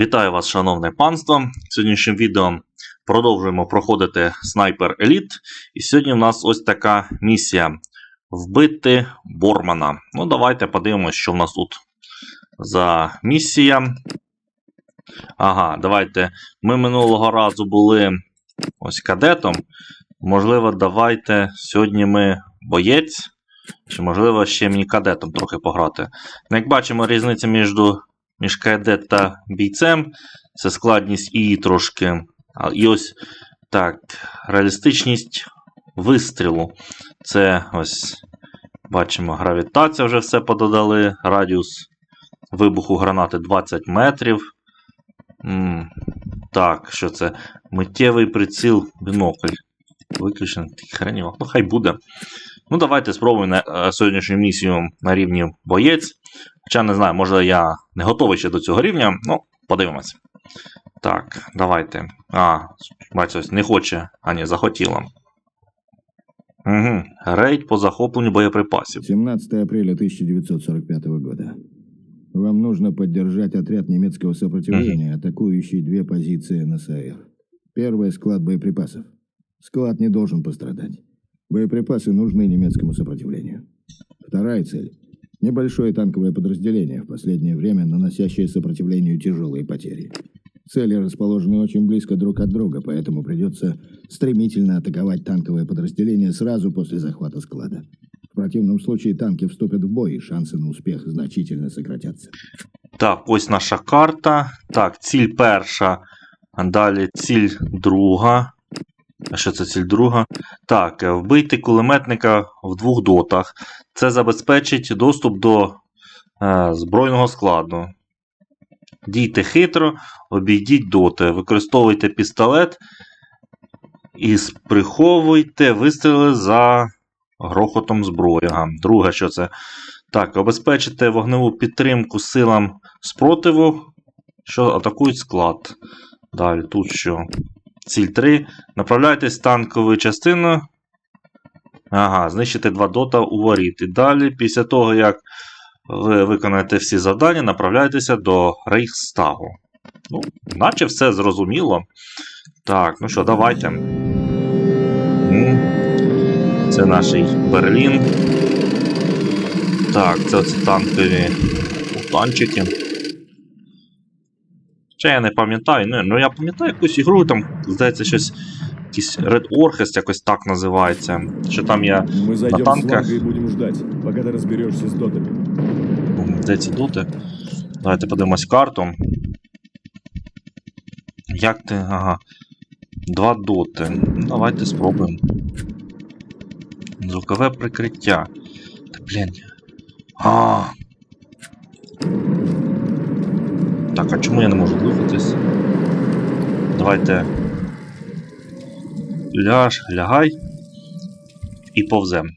Вітаю вас, шановне панство. Сьогоднішнім відео продовжуємо проходити Снайпер Еліт. І сьогодні в нас ось така місія: вбити Бормана. Ну, давайте подивимось, що в нас тут за місія. Ага, давайте. Ми минулого разу були ось кадетом. Можливо, давайте сьогодні ми боєць. Чи, можливо, ще мені кадетом трохи пограти. Ну, Як бачимо, різниця між між кадет та бійцем. Це складність і трошки. І ось так, реалістичність вистрілу. Це ось бачимо, гравітація вже все пододали. Радіус вибуху гранати 20 метрів. М, Так, що це? Миттєвий приціл бінокль. Виключено хренів. Ну, хай буде. Ну, давайте спробуємо на, е, сьогоднішню місію на рівні боєць. Хоча не знаю, може я не готовий ще до цього рівня, ну, подивимось. Так, давайте. А, бачите, ось не хоче, а ні, захотіла. Угу. Рейд по захопленню боєприпасів. 17 апреля 1945 года. Вам нужно поддержать отряд немецкого сопротивления, атакующий две позиции НСАР. Первый – склад боеприпасов. Склад не должен пострадать. Боеприпасы нужны немецкому сопротивлению. Вторая цель – небольшое танковое подразделение, в последнее время наносящее сопротивлению тяжелые потери. Цели расположены очень близко друг от друга, поэтому придется стремительно атаковать танковое подразделение сразу после захвата склада. В противном случае танки вступят в бой, и шансы на успех значительно сократятся. Так, ось наша карта. Так, ціль перша. а Далі ціль друга. Що це ціль друга? Так, е, вбити кулеметника в двох дотах. Це забезпечить доступ до е, збройного складу. Дійте хитро, обійдіть доти. Використовуйте пістолет і приховуйте вистріли за грохотом зброї. Ага, друге, що це? Так, обезпечити вогневу підтримку силам спротиву, що атакують склад. Далі, тут що? Ціль 3. Направляйтесь в танкову частину. Ага, знищити два дота у воріт. І далі, після того, як ви виконаєте всі завдання, направляйтеся до Рейхстагу. Ну, наче все зрозуміло. Так, ну що, давайте. Це наш Берлін. Так, це танкові танчики. Ще я не пам'ятаю. Ну, ну я пам'ятаю якусь ігру, там, здається, щось. Якийсь Red Orchest якось так називається. Що там я. Зайдем с танках. фланга и будем ждать, пока ты разберешься с дотами. Де ці доти? Давайте подивимось карту. Як ти. Ага. Два доти. Давайте спробуємо. Звукове прикриття. Та блін. А. Так, а чому я не можу рухатись? Давайте. Ляж, лягай. І повзем.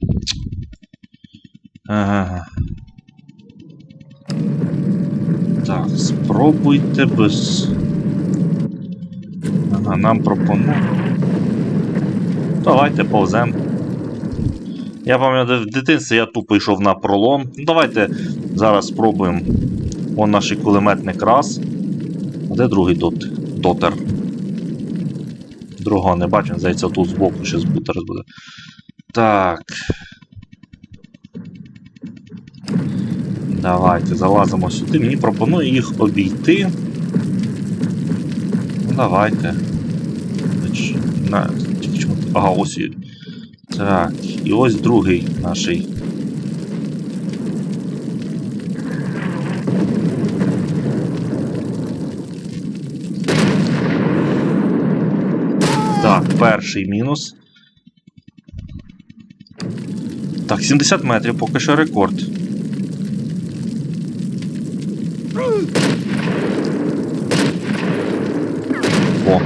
Ага. Так, спробуйте без. Ага, нам пропонують. Давайте повзем. Я пам'ятаю, в дитинстві я тупо йшов на пролом. Ну, давайте зараз спробуємо. Вон наш кулеметник раз. А де другий дот? дотер? Другого не бачу, здається, тут збоку ще збутер буде. Так. Давайте залазимо сюди. Мені пропонує їх обійти. Ну, давайте. Ага, ось. Так, і ось другий наший. Так, перший мінус. Так, 70 метрів, поки що рекорд. О.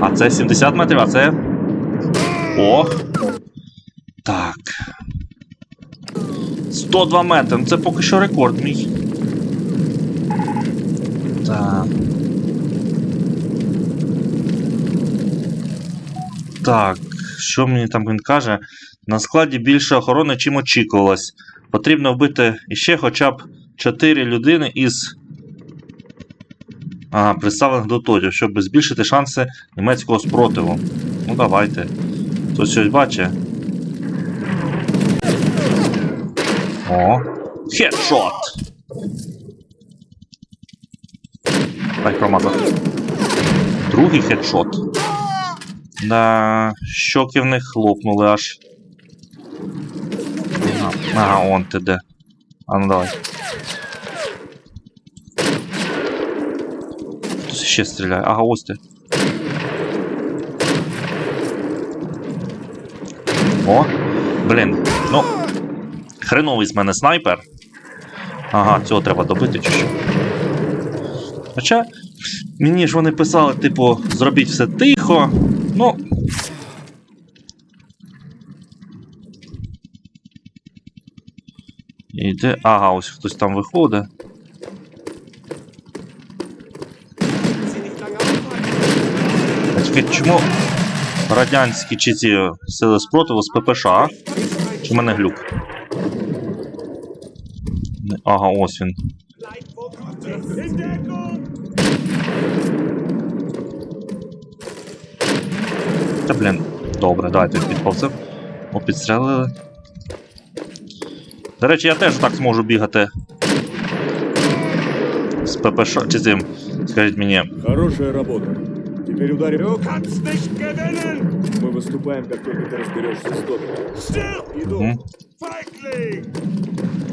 А це 70 метрів, а це. О. Так. 102 метри. Ну це поки що рекорд мій. Так. Так, що мені там він каже? На складі більше охорони, чим очікувалось. Потрібно вбити іще хоча б 4 людини із Ага, представлених до дотів, щоб збільшити шанси німецького спротиву. Ну давайте. Хтось щось бачить. О. Хедшот! Дай промазав. Другий хедшот. Да, щоки в них хлопнули аж. Ага, он ти де. А ну давай. Хтось ще стріляє. Ага, ось ти. О! Блін, ну. Хреновий з мене снайпер. Ага, цього треба добити чи що. Хоча мені ж вони писали, типу, зробіть все тихо. Ну. Іде. Ага, ось хтось там виходить. Чому радянські чи ці сили спротиву з ППШ? Чи в мене глюк? Ага, ось він. Та блін, добре, давайте підповзем. О, підстрелили. До речі, я теж так зможу бігати. З ППШ чи цим. Скажіть мені. Хорошая работа. Теперь ударим. Du kannst nicht gewinnen! Мы выступаем, как только ты разберешься с дотами. Stirb, Иду. Мгм. Feigling!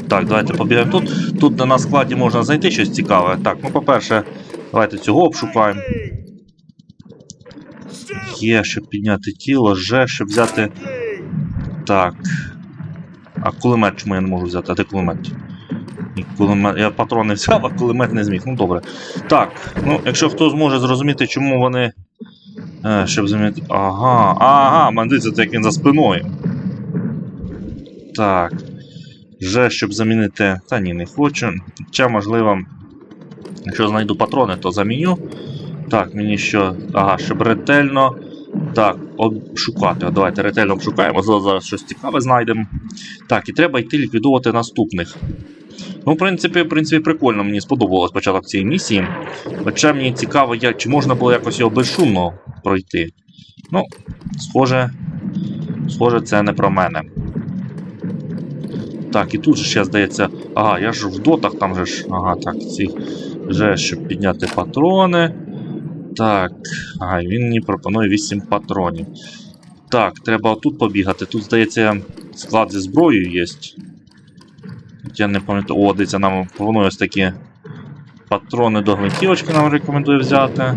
Так, давайте побігаємо тут. Тут на складі можна знайти щось цікаве. Так, ну по-перше, давайте цього обшукаємо. Є, щоб підняти тіло, Ж, щоб взяти. Так. А кулемет чому я не можу взяти? А де кулемет? Кулемет. Я патрони взяв, а кулемет не зміг. Ну добре. Так, ну якщо хто зможе зрозуміти, чому вони. Е, щоб замінити. Ага, ага, мандиця, це як він за спиною. Так. Ж, щоб замінити. Та ні, не хочу. Хоча, можливо, якщо знайду патрони, то заміню. Так, мені що. Ага, щоб ретельно. Так, обшукати. Давайте ретельно обшукаємо. Зараз, зараз щось цікаве знайдемо. Так, і треба йти ліквідувати наступних. Ну, в принципі, в принципі, прикольно, мені сподобалось початок цієї місії. Хоча мені цікаво, як, чи можна було якось його безшумно пройти. Ну, схоже, схоже, це не про мене. Так, і тут же ще здається. Ага, я ж в дотах там же ж. Ага, так, ці вже щоб підняти патрони. Так, ага, він мені пропонує 8 патронів. Так, треба отут побігати. Тут, здається, склад зі зброєю є. Я не пам'ятаю. О, дивіться, нам пропонує ось такі патрони до гвинтівочки нам рекомендує взяти.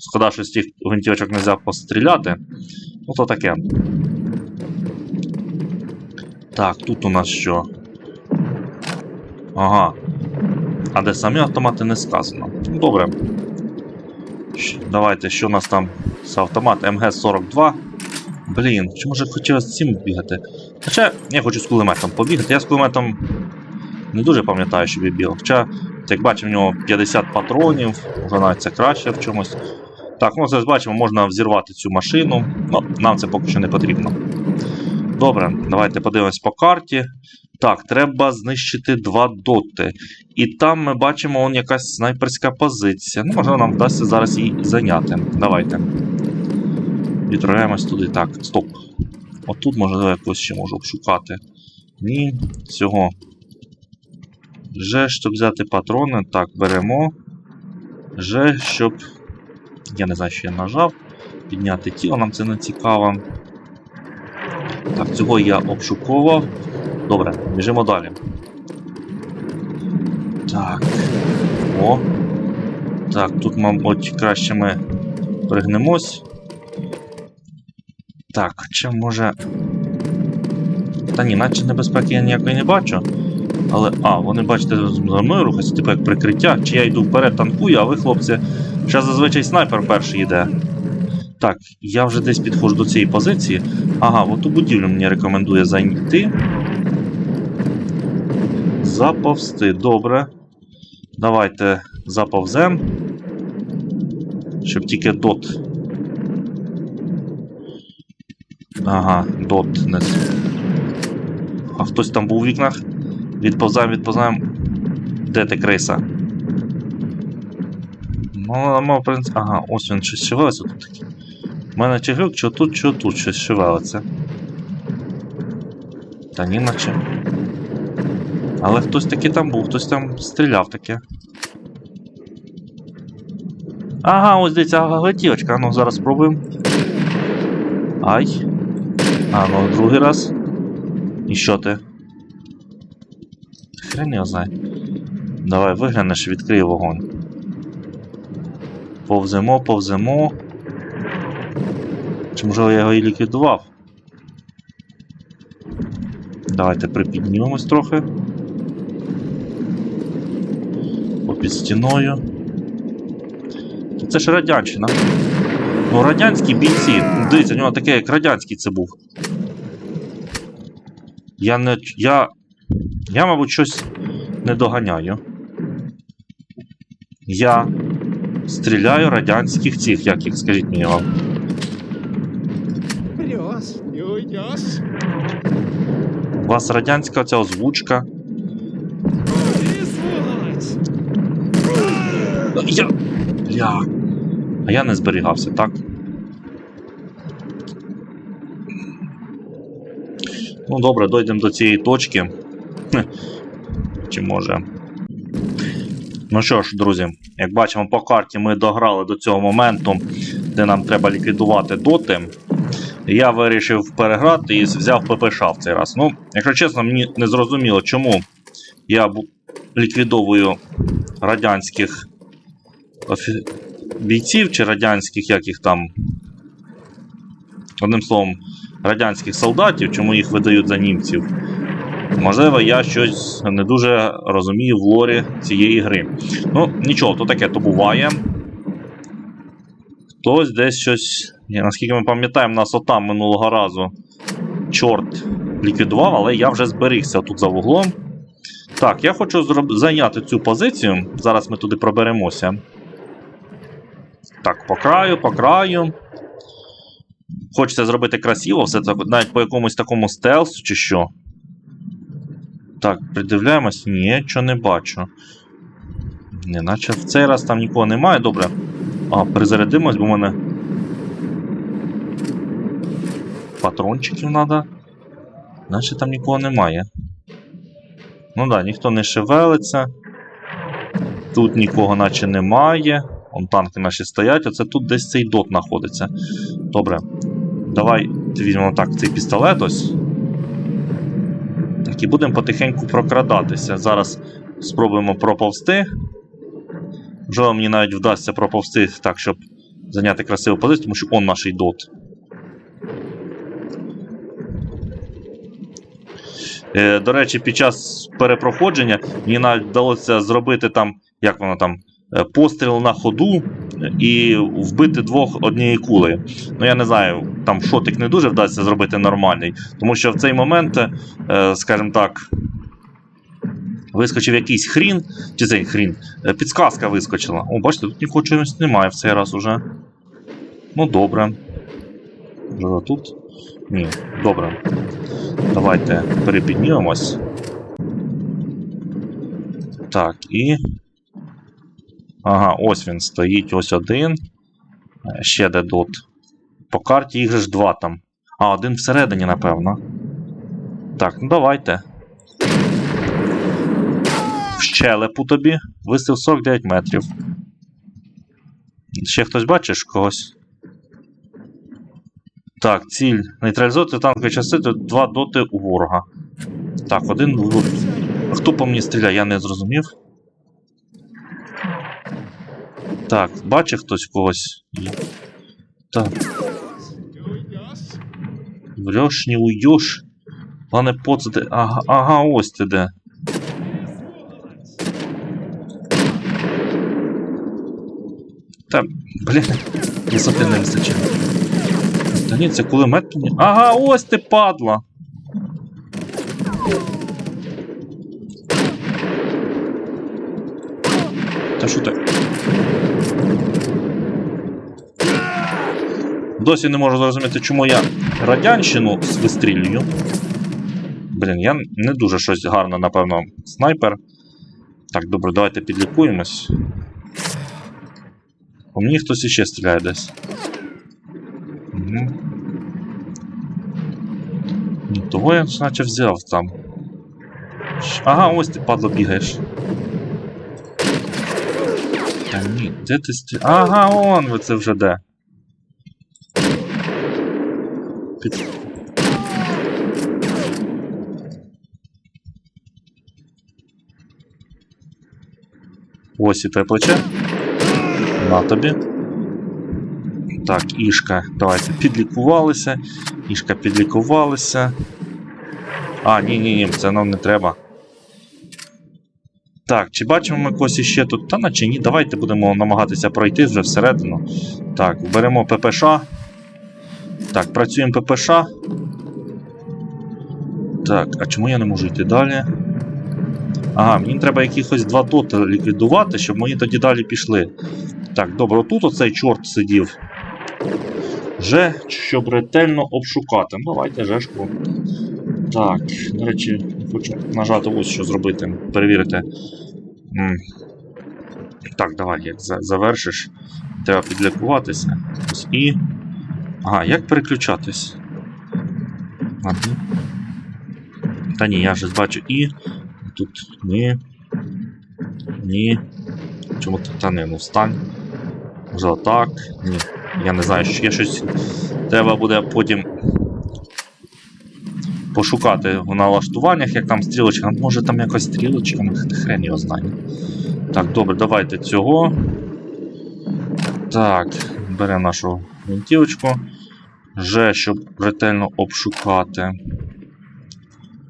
Шкода, що з тих гвинтівочок не взяв постріляти. Ну то таке. Так, тут у нас що? Ага. А де самі автомати не сказано. Ну, Добре. Давайте, що у нас там з автомат МГ-42. Блін, чи може з цим бігати? Хоча я хочу з кулеметом побігати. Я з кулеметом не дуже пам'ятаю, що я бігав. Хоча, як бачимо, в нього 50 патронів, вже навіть це краще в чомусь. Так, ну зараз бачимо, можна взірвати цю машину. Ну, нам це поки що не потрібно. Добре, давайте подивимось по карті. Так, треба знищити два доти. І там ми бачимо он якась снайперська позиція. Ну, можливо, нам вдасться зараз її зайняти. Давайте. Відправляємось туди. Так, стоп. Отут, можливо, якось ще можу обшукати. Ні, цього. Ж, щоб взяти патрони. Так, беремо. Ж, щоб. Я не знаю, що я нажав. Підняти тіло, нам це не цікаво. Так, цього я обшуковував. Добре, біжимо далі. Так. О. Так, тут, мабуть, краще ми пригнемось. Так, чи може. Та ні, наче небезпеки я ніякої не бачу. Але. А, вони бачите, за мною рухаються, типу як прикриття. Чи я йду вперед, танкую, а ви, хлопці. Зараз зазвичай снайпер перший йде. Так, я вже десь підходжу до цієї позиції. Ага, от у будівлю мені рекомендує зайти. Заповзти. Добре. Давайте заповзем. Щоб тільки дот. Ага, дот не. А хтось там був у вікнах. Відповзаємо, відповзаємо. Де ти криса? Ну, в принципі. Ага, ось він щось шевелиться тут таке. У мене чи глюк, чи тут, чи тут щось шевелиться. Та ні, наче. Але хтось таки там був, хтось там стріляв таке. Ага, ось дивіться, ага, летівочка. Ну, зараз спробуємо. Ай. А, ну, другий раз. І що ти? Хрен його знає. Давай виглянеш, відкрий вогонь. Повземо, повземо. Чи можливо я його і ліквідував? Давайте припіднімемось трохи. Попід стіною. Це ж радянщина. Ну, радянські бійці. Дивіться, у нього таке, як радянський це був. Я не. Я. Я, мабуть, щось не доганяю. Я стріляю радянських цих, як їх, скажіть мені вам. У вас радянська ця озвучка. Я. Я. А я не зберігався, так? Ну добре, дойдемо до цієї точки. Чи може. Ну що ж, друзі, як бачимо по карті, ми дограли до цього моменту, де нам треба ліквідувати доти. Я вирішив переграти і взяв ППШ в цей раз. Ну, якщо чесно, мені не зрозуміло, чому я ліквідовую радянських. Бійців чи радянських, як їх там. Одним словом, радянських солдатів, чому їх видають за німців. Можливо, я щось не дуже розумію в лорі цієї гри. Ну, нічого, то таке то буває. Хтось десь щось. Наскільки ми пам'ятаємо, нас отам минулого разу чорт ліквідував, але я вже зберігся тут за вуглом. Так, я хочу зайняти цю позицію. Зараз ми туди проберемося. Так, по краю, по краю. Хочеться зробити красиво, все це навіть по якомусь такому стелсу чи що. Так, придивляємось. Ні, що не бачу. Не, наче в цей раз там нікого немає, добре. А, перезарядимось, бо в мене. Патрончиків треба. Наче там нікого немає. Ну да, ніхто не шевелиться. Тут нікого наче немає. Вон танки наші стоять, оце тут десь цей дот знаходиться. Добре. Давай візьмемо так цей пістолет ось. Так, і будемо потихеньку прокрадатися. Зараз спробуємо проповзти. Можливо, мені навіть вдасться проповзти так, щоб зайняти красиву позицію, тому що он наш дот. Е, до речі, під час перепроходження мені навіть вдалося зробити там, як воно там, постріл на ходу е, і вбити двох однією кулею. Ну я не знаю, там шотик не дуже вдасться зробити нормальний, тому що в цей момент, е, скажімо так, вискочив якийсь хрін, чи цей хрін, е, підсказка вискочила. О, бачите, тут нікого чогось немає в цей раз уже. Ну, добре. Можливо, тут? Ні, добре. Давайте перепіднімемось. Так, і. Ага, ось він стоїть, ось один. Е, Ще де дот. По карті їх ж два там. А, один всередині, напевно. Так, ну давайте. В щелепу тобі. Вистріл 49 метрів. Ще хтось бачиш когось? Так, ціль. Нейтралізувати танкові частини два доти у ворога. Так, один. Хто по мені стріляє, я не зрозумів. Так, бачить хтось когось? Так. Врешь, не уйдешь. Главное, поцати. Ага, ага, ось ти де. Та, блін, висоти не вистачає. Та ні, це кулемет. мені- Ага, ось ти падла. Та що ти? Досі не можу зрозуміти, чому я радянщину вистрілюю. Блін, я не дуже щось гарно, напевно, снайпер. Так, добре, давайте підлікуємось. По мені хтось іще стріляє десь. Угу. Ну, того я наче взяв там. Ага, ось ти падло бігаєш. Та ні, де ти стрі... Ага, он ви це вже де. Під... Ось і твоє плече. На тобі. Так, Ішка, давайте підлікувалися. Ішка підлікувалися. А, ні, ні, ні, це нам не треба. Так, чи бачимо ми когось іще тут? Та наче ні, давайте будемо намагатися пройти вже всередину. Так, беремо ППШ. Так, працюємо ППШ. Так, а чому я не можу йти далі? Ага, мені треба якихось два доти ліквідувати, щоб мої тоді далі пішли. Так, добре, отут оцей чорт сидів. Вже, щоб ретельно обшукати. Ну, Давайте жешку. Так, до речі, хочу нажати ось що зробити. Перевірити. Так, давай, як завершиш. Треба підлікуватися. Ось і. Ага, як переключатись? Ладно. Та ні, я ж бачу і. Тут ні. Ні. Чому тут та не? Ну встань. Може отак. Ні. Я не знаю, що є щось. Треба буде потім пошукати в налаштуваннях, як там стрілочка. Може там якась стрілочка, ну, хрен його знає. Так, добре, давайте цього. Так, беремо нашу гвинтівочку. Вже, щоб ретельно обшукати.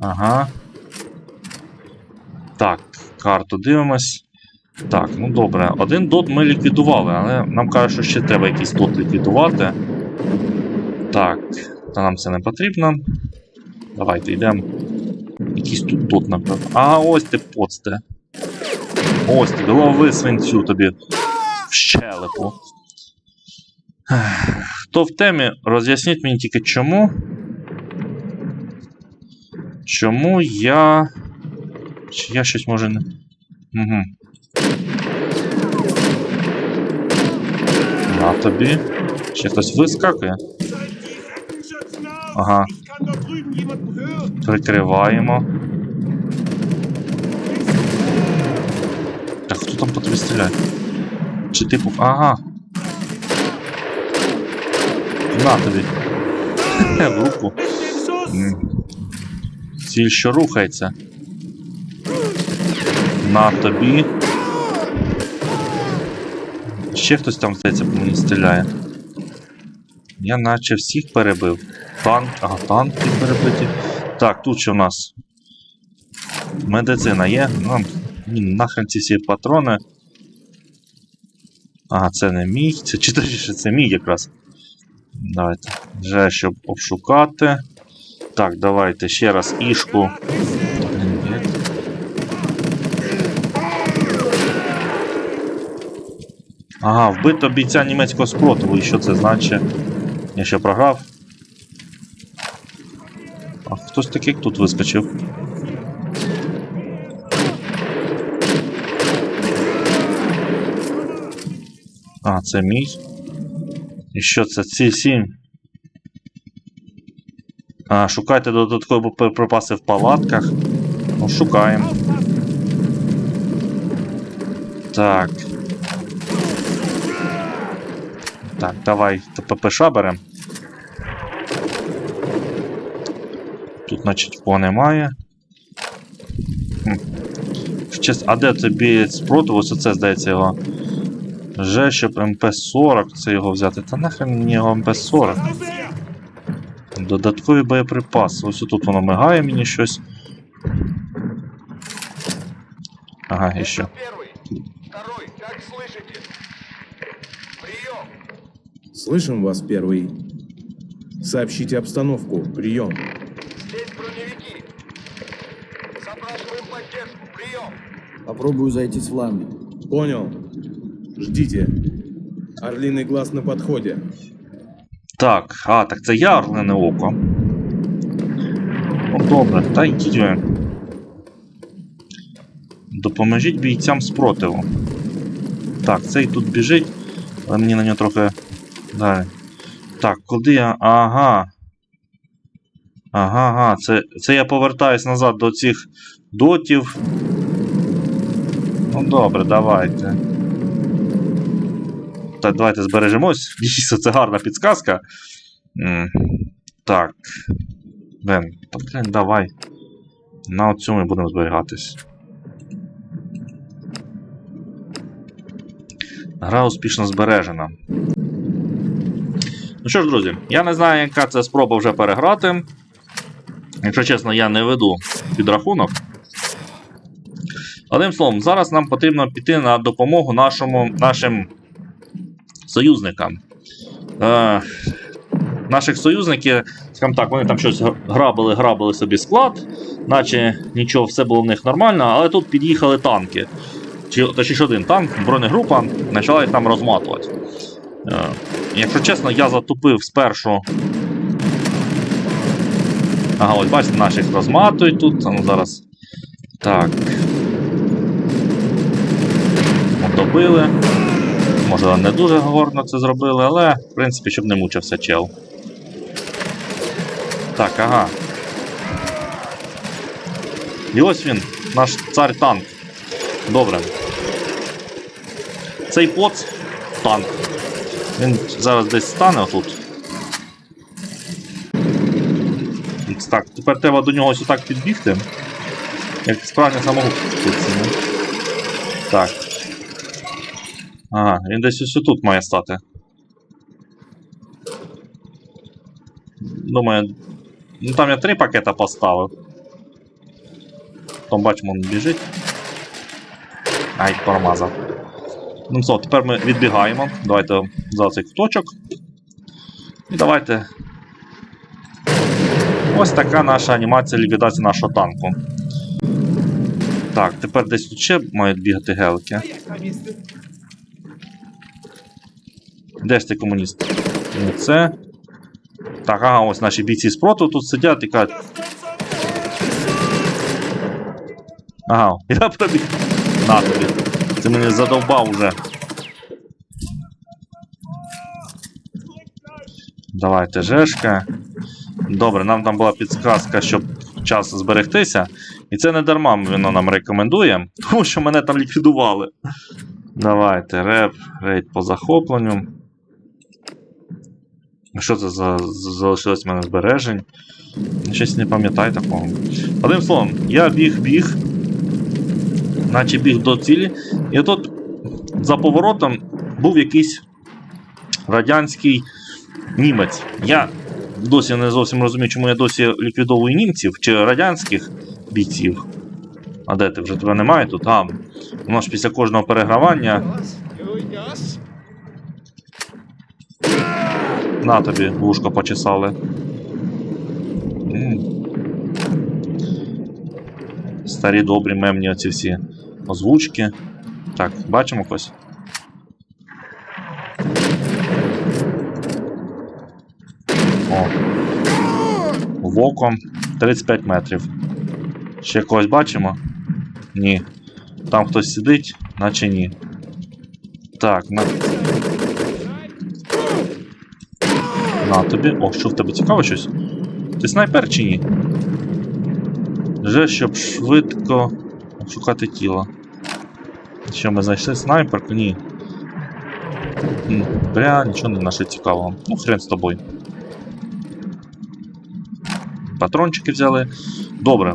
Ага. Так, карту дивимось. Так, ну добре. Один дот ми ліквідували, але нам кажуть, що ще треба якийсь дот ліквідувати. Так, та нам це не потрібно. Давайте йдемо. Якийсь тут дот, напевно. А, ось ти поцте. Ось ти, лови свинцю тобі в щелепу. Хто в темі, роз'ясніть мені тільки чому. Чому я. Чи я щось може не. Угу. На тобі. Ще хтось вискакує. Ага. Прикриваємо. Так, хто там по тобі стріляє? Чи типу. Ага. На тобі. В руку. Ціль, що рухається. На тобі. Ще хтось там, здається, по мені стріляє. Я наче всіх перебив. Танк, ага, танки перебиті. Так, тут що в нас? Медицина є. Блін, нахрен ці всі патрони. Ага, це не мій. Це чи точніше, це мій якраз. Давайте. Вже щоб обшукати. Так, давайте ще раз ішку. Ага, вбито бійця німецького спротиву. І що це значить? Я ще програв. А хтось такий тут вискочив. А, це мій. І що це? Ці сім. А, шукайте додаткові припаси в палатках. Ну, шукаємо. Так. Так, давай ППШ берем. Тут, значить, нікого немає. Хм. А де тобі спротиву? Оце, здається, його. Вже, щоб МП-40 це його взяти. Та нахрен мені його МП-40. Додаткові боєприпаси. Ось тут воно мигає мені щось. Ага, і що. Первый. Второй. Как слышите? Прием. Слышим вас, первый. Сообщите обстановку. Прием. Здесь броневики. Запрашиваем поддержку. Прием. Попробую зайти с фланга. Понял. Ждите. Орлиный глаз на подходе. Так, а, так це я Орлене Око. Ну добре, та йдіть. Допоможіть бійцям спротиву. Так, цей тут біжить. Але мені на нього трохи. Далі. Так, куди я. Ага. Ага, ага. Це, це я повертаюсь назад до цих дотів. Ну добре, давайте. Так, давайте збережемось. Дійсно, це гарна підсказка. Так. Бен, давай. На цьому ми будемо зберігатись. Гра успішно збережена. Ну що ж, друзі, я не знаю, яка це спроба вже переграти. Якщо чесно, я не веду підрахунок. Одним словом, зараз нам потрібно піти на допомогу нашому, нашим союзникам. Е, наших союзників, скажімо так, вони там щось грабили, грабили собі склад, наче нічого, все було в них нормально, але тут під'їхали танки. Чи, точніше один танк, бронегрупа, почала їх там розматувати. Е, якщо чесно, я затупив спершу. Ага, ось бачите, наших розматують тут. Ну, зараз. Так. Добили. Може, не дуже горно це зробили, але, в принципі, щоб не мучився чел. Так, ага. І ось він, наш цар танк. Добре. Цей поц танк. Він зараз десь стане отут. Так, тепер треба до нього ось отак підбігти. Як справжня самогуб. Так. Ага, він десь ось тут має стати. Думаю. Ну там я три пакета поставив. Там бачимо, він біжить. Ай, промазав. Ну все, тепер ми відбігаємо. Давайте за цей куточок. І давайте. Ось така наша анімація ліквідації нашого танку. Так, тепер десь тут ще мають бігати гелики. Де ж цей комуніст? Не це. Так, ага, ось наші бійці спротиву тут сидять і кажуть. Ага, я пробіг. На тобі. Ти мене задовбав уже. Давайте жешка. Добре, нам там була підсказка, щоб час зберегтися. І це не дарма воно нам рекомендує, тому що мене там ліквідували. Давайте, реп, рейд по захопленню. Що це за за- залишилось в мене збережень? Щось не пам'ятаю такого. Одним словом, я біг-біг, наче біг до цілі. І тут за поворотом був якийсь радянський німець. Я досі не зовсім розумію, чому я досі ліквідовую німців чи радянських бійців. А де ти вже тебе немає тут? А, воно ж після кожного перегравання на тобі вушко почесали. Старі добрі мемні оці всі озвучки. Так, бачимо когось? О. В око 35 метрів. Ще когось бачимо? Ні. Там хтось сидить, наче ні. Так, на. На тобі. О, що в тебе цікаво щось? Ти снайпер чи ні? Вже щоб швидко шукати тіло. Що ми знайшли снайперку? Ні. Бля, нічого не наше цікавого. Ну, хрен з тобою. Патрончики взяли. Добре.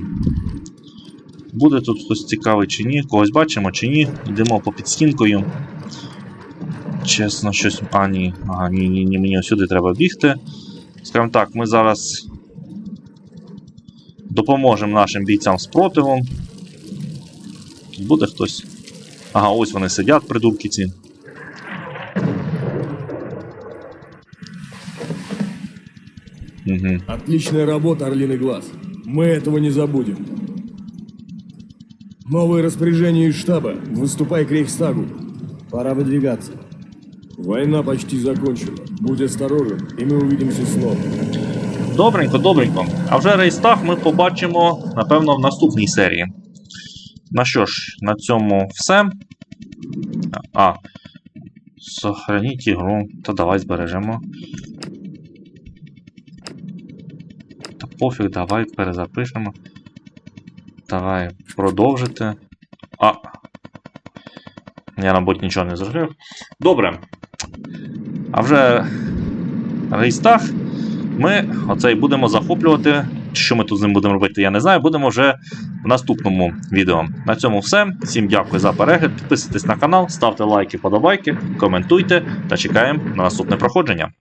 Буде тут хтось цікавий чи ні. Когось бачимо чи ні. Йдемо по підстінкою. Чесно, щось. А, ні. Ага, ні, ні, ні, мені сюди треба бігти. Скажімо так, ми зараз допоможемо нашим бійцям з противом. Тут буде хтось. Ага, ось вони сидять, придурки ці. Угу. Отличная работа, Орлиный Глаз. Мы этого не забудем. Новые распоряжения из штаба. Выступай к Рейхстагу. Пора выдвигаться. Война почти закончена. Будь осторожен, и мы увидимся снова. Добренько, добренько. А вже рейстаг ми побачимо, напевно, в наступній серії. Ну що ж, на цьому все. А. Сохраніть ігру. Та давай збережемо. Та пофіг, давай перезапишемо. Давай продовжити. А. Я, мабуть, нічого не зробив. Добре. А вже рейстах ми оцей будемо захоплювати. Що ми тут з ним будемо робити, я не знаю. Будемо вже в наступному відео. На цьому все. Всім дякую за перегляд. Підписуйтесь на канал, ставте лайки, подобайки, коментуйте та чекаємо на наступне проходження.